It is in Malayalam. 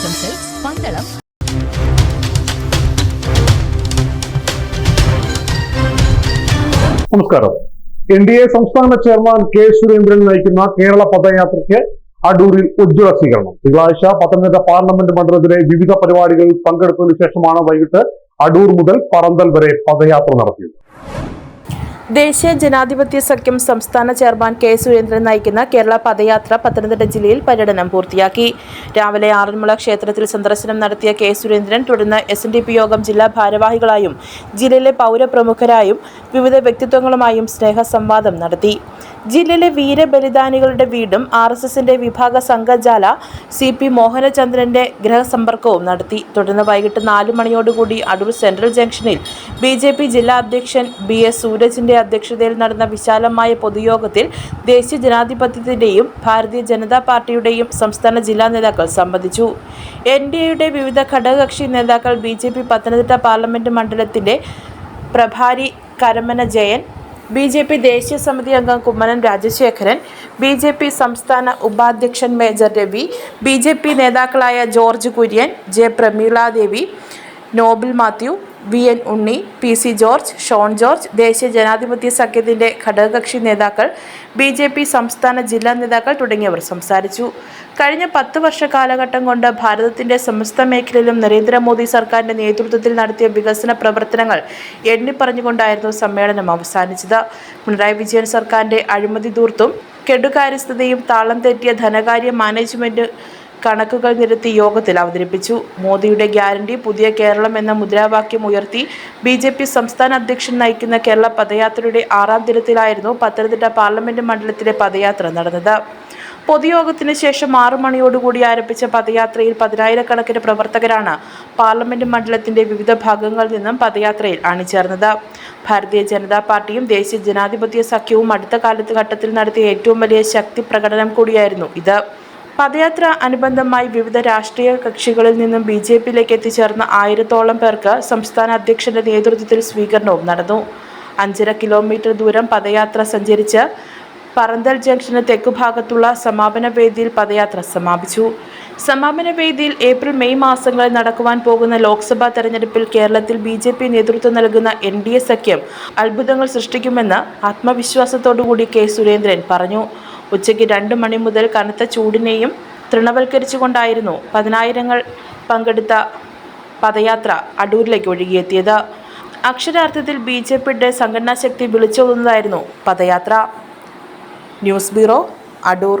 ശ്രീവത്സം പന്തളം നമസ്കാരം. എൻ ഡി എ സംസ്ഥാന ചെയർമാൻ കെ സുരേന്ദ്രൻ നയിക്കുന്ന കേരള പദയാത്രയ്ക്ക് അടൂരിൽ ഉജ്ജ്വല സ്വീകരണം. തിങ്കളാഴ്ച പത്തനംതിട്ട പാർലമെന്റ് മണ്ഡലത്തിലെ വിവിധ പരിപാടികളിൽ പങ്കെടുത്തതിനു ശേഷമാണ് വൈകിട്ട് അടൂർ മുതൽ പറന്തൽ വരെ പദയാത്ര നടത്തിയത്. ദേശീയ ജനാധിപത്യ സഖ്യം സംസ്ഥാന ചെയർമാൻ കെ സുരേന്ദ്രൻ നയിക്കുന്ന കേരള പദയാത്ര പത്തനംതിട്ട ജില്ലയിൽ പര്യടനം പൂർത്തിയാക്കി. രാവിലെ ആറന്മുള ക്ഷേത്രത്തിൽ സന്ദർശനം നടത്തിയ കെ സുരേന്ദ്രൻ തുടർന്ന് എസ് എൻ ഡി പി യോഗം ജില്ലാ ഭാരവാഹികളായും ജില്ലയിലെ പൗരപ്രമുഖരായും വിവിധ വ്യക്തിത്വങ്ങളുമായും സ്നേഹസംവാദം നടത്തി. ജില്ലയിലെ വീരബലിദാനികളുടെ വീടും ആർ എസ് എസിന്റെ വിഭാഗ സംഘജാല സി പി മോഹനചന്ദ്രന്റെ ഗ്രഹസമ്പർക്കവും നടത്തി. തുടർന്ന് വൈകിട്ട് നാല് മണിയോടുകൂടി അടൂർ സെൻട്രൽ ജംഗ്ഷനിൽ ബി ജെ പി ജില്ലാ അധ്യക്ഷൻ ബി എസ് സൂരജിന്റെ അധ്യക്ഷതയിൽ നടന്ന വിശാലമായ പൊതുയോഗത്തിൽ ദേശീയ ജനാധിപത്യത്തിന്റെയും ഭാരതീയ ജനതാ പാർട്ടിയുടെയും സംസ്ഥാന ജില്ലാ നേതാക്കൾ സംബന്ധിച്ചു. എൻ ഡി എയുടെ വിവിധ ഘടകകക്ഷി നേതാക്കൾ B J P Pathanamthitta parliament മണ്ഡലത്തിന്റെ പ്രഭാരി Karamana Jayan B J P ദേശീയ സമിതി അംഗം Kummanam Rajasekharan B J P സംസ്ഥാന ഉപാധ്യക്ഷൻ major Ravi B J P നേതാക്കളായ George Kurian J Pramiladevi Noble Mathew V N Unni P C George Shone George ദേശീയ ജനാധിപത്യ സഖ്യത്തിന്റെ ഘടകകക്ഷി നേതാക്കൾ ബി ജെ പി സംസ്ഥാന ജില്ലാ നേതാക്കൾ തുടങ്ങിയവർ സംസാരിച്ചു. കഴിഞ്ഞ പത്ത് വർഷ കാലഘട്ടം കൊണ്ട് ഭാരതത്തിന്റെ സമസ്ത മേഖലയിലും നരേന്ദ്രമോദി സർക്കാരിന്റെ നേതൃത്വത്തിൽ നടത്തിയ വികസന പ്രവർത്തനങ്ങൾ എണ്ണിപ്പറഞ്ഞുകൊണ്ടായിരുന്നു സമ്മേളനം അവസാനിച്ചത്. പിണറായി വിജയൻ സർക്കാരിന്റെ അഴിമതി ദൂർത്തും കെടുകാര്യസ്ഥതയും താളം തെറ്റിയ ധനകാര്യ മാനേജ്മെന്റ് കണക്കുകൾ നിരത്തി യോഗത്തിൽ അവതരിപ്പിച്ചു. മോദിയുടെ ഗ്യാരണ്ടി പുതിയ കേരളം എന്ന മുദ്രാവാക്യം ഉയർത്തി ബി ജെ പി സംസ്ഥാന അധ്യക്ഷൻ നയിക്കുന്ന കേരള പദയാത്രയുടെ ആറാം ദിനത്തിലായിരുന്നു പത്തനംതിട്ട പാർലമെന്റ് മണ്ഡലത്തിലെ പദയാത്ര നടന്നത്. പൊതുയോഗത്തിന് ശേഷം ആറു മണിയോടുകൂടി ആരംഭിച്ച പദയാത്രയിൽ പതിനായിരക്കണക്കിന് പ്രവർത്തകരാണ് പാർലമെന്റ് മണ്ഡലത്തിന്റെ വിവിധ ഭാഗങ്ങളിൽ നിന്നും പദയാത്രയിൽ അണിചേർന്നത്. ഭാരതീയ ജനതാ പാർട്ടിയും ദേശീയ ജനാധിപത്യ സഖ്യവും അടുത്ത കാലത്ത് ഘട്ടത്തിൽ നടത്തിയ ഏറ്റവും വലിയ ശക്തി പ്രകടനം കൂടിയായിരുന്നു ഇത്. പദയാത്ര അനുബന്ധമായി വിവിധ രാഷ്ട്രീയ കക്ഷികളിൽ നിന്നും ബി ജെ പിയിലേക്ക് എത്തിച്ചേർന്ന ആയിരത്തോളം പേർക്ക് സംസ്ഥാന അധ്യക്ഷന്റെ നേതൃത്വത്തിൽ സ്വീകരണവും നടന്നു. അഞ്ചര കിലോമീറ്റർ ദൂരം പദയാത്ര സഞ്ചരിച്ച് പറന്തൽ ജംഗ്ഷന് തെക്കുഭാഗത്തുള്ള സമാപന വേദിയിൽ പദയാത്ര സമാപിച്ചു. സമാപന വേദിയിൽ ഏപ്രിൽ മെയ് മാസങ്ങളിൽ നടക്കുവാൻ പോകുന്ന ലോക്സഭാ തെരഞ്ഞെടുപ്പിൽ കേരളത്തിൽ ബി ജെ പി നേതൃത്വം നൽകുന്ന എൻ ഡി എ സഖ്യം അത്ഭുതങ്ങൾ സൃഷ്ടിക്കുമെന്ന് ആത്മവിശ്വാസത്തോടുകൂടി കെ സുരേന്ദ്രൻ പറഞ്ഞു. ഉച്ചയ്ക്ക് രണ്ട് മണി മുതൽ കനത്ത ചൂടിനെയും തൃണവൽക്കരിച്ചുകൊണ്ടായിരുന്നു പതിനായിരങ്ങൾ പങ്കെടുത്ത പദയാത്ര അടൂരിലേക്ക് ഒഴുകിയെത്തിയത്. അക്ഷരാർത്ഥത്തിൽ ബി ജെ പിയുടെ സംഘടനാ ശക്തി വിളിച്ചോതുന്നതായിരുന്നു പദയാത്ര. News bureau Adoor.